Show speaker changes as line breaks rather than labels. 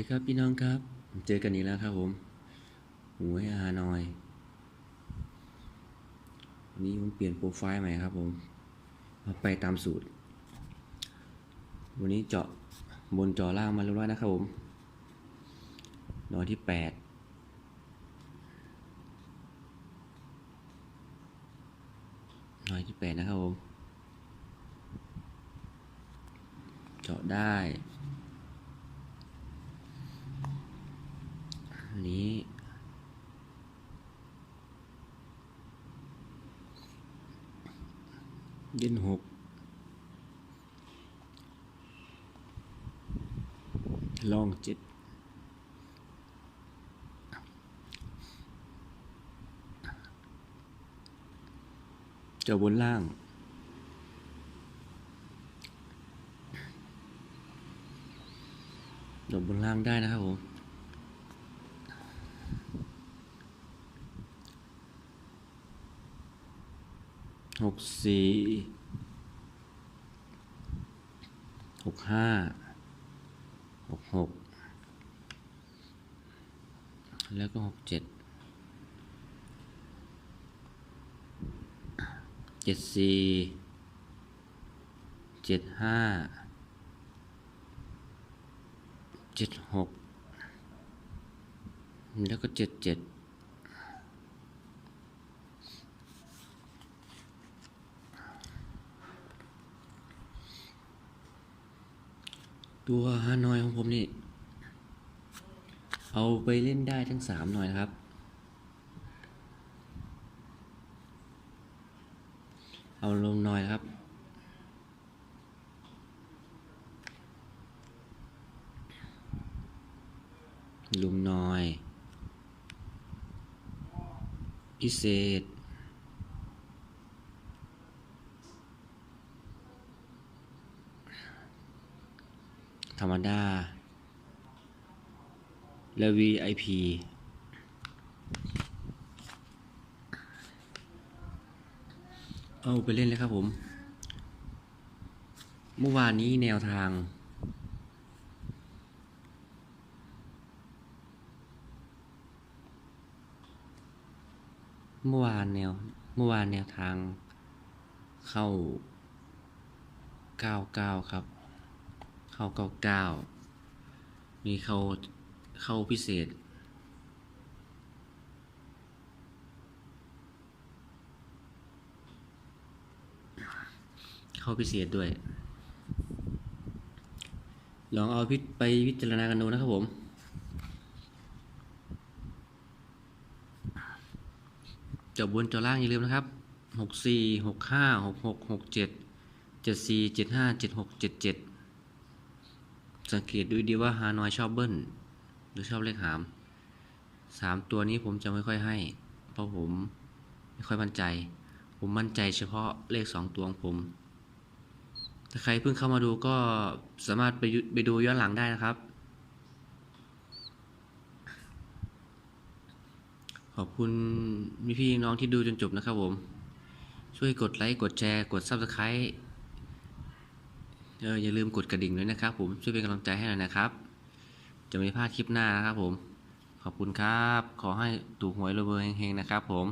สวัสดีครับพี่น้องครับ เจอกันอีกแล้วครับผมหวยฮานอยวันนี้ผมเปลี่ยนโปรไฟล์ใหม่ครับผมมาไปตามสูตร วันนี้เจาะบนจาะล่างมาเรียบร้อยนะครับผมนอยที่แปดนอยที่แปดนะครับผม เจาะได้ อั นี้เด่นหกลองเจ็ดจ้าบนล่างดอกบนล่างได้นะครับผม หกสี่หกห้าหกหกแล้วก็หกเจ็ดเจ็ดสี่เจ็ดห้าเจ็ดหกแล้วก็เจ็ดเจ็ด ตัวฮานอยของผมนี่ เอาไปเล่นได้ทั้งสามหน่อยนะครับ เอาลงหน่อยครับ ลุมหน่อยพิเศษ ธรรมดา และ VIP เอาไปเล่นเลยครับผม เมื่อวานนี้แนวทาง เมื่อวานแนว เมื่อวานแนวทางเข้า 99 ครับ ข้าเก้าเก้ามีเข้าเข้าพิเศษ เข้าพิเศษด้วย ลองเอาพิไปวิจารณากันดูนะครับผมจบบนจอล่างอย่าลืมนะครับ 64 65 66 67 74 75 76 77 สังเกตดูดีว่าฮานอยชอบเบิ้ลหรือชอบเลขหามสามตัวนี้ผมจะไม่ค่อยให้ เพราะผมไม่ค่อยมั่นใจ ผมมั่นใจเฉพาะเลขสองตัวของผม ถ้าใครเพิ่งเข้ามาดูก็สามารถไปไปดูย้อนหลังได้นะครับ ขอบคุณพี่พี่น้องที่ดูจนจบนะครับผม ช่วยกดไลค์ กดแชร์ กด Subscribe อย่าลืมกดกระดิ่งด้วยนะครับผมช่วยเป็นกำลังใจให้หน่อยนะครับ จะไม่พลาดคลิปหน้านะครับผม ขอบคุณครับ ขอให้ถูกหวยรวยๆเฮงๆนะครับผม